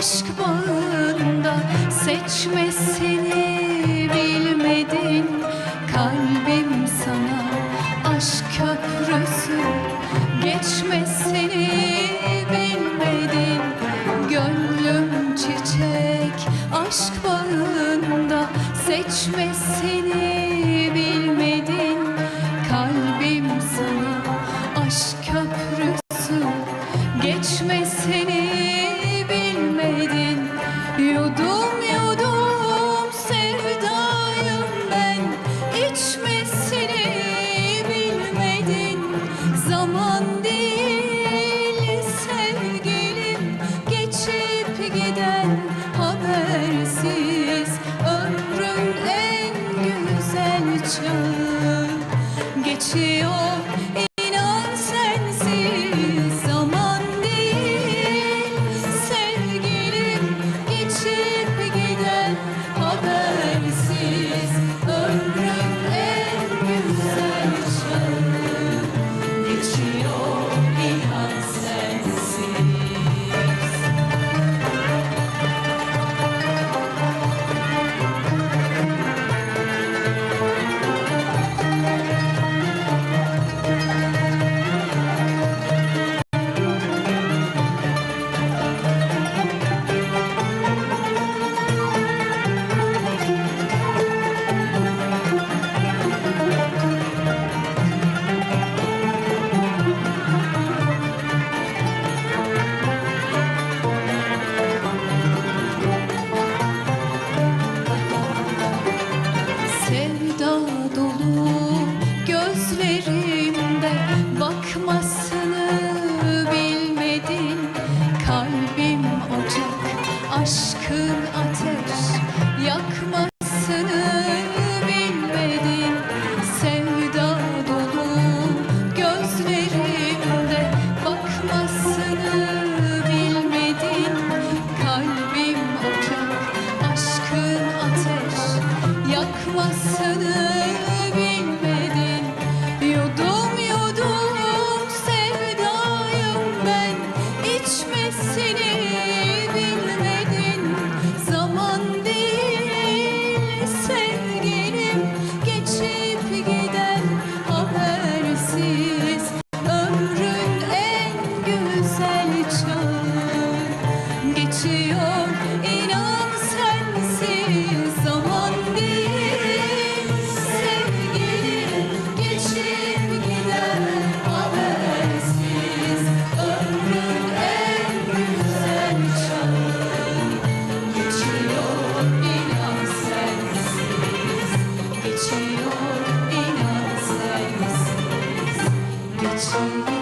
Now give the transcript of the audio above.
aşk bağında seçmesini bilmedin. Kalbim sana aşk köprüsü geçmesini bilmedin. Gönlüm çiçek aşk bağında seçme seçmesini ti. aşkın ateş yakma. geçiyor inan sensiz zaman değil sevgilim geçip gider. Habersiz ömrün en güzel çağı geçiyor inan sensiz. Geçiyor inan sensiz. Geçiyor.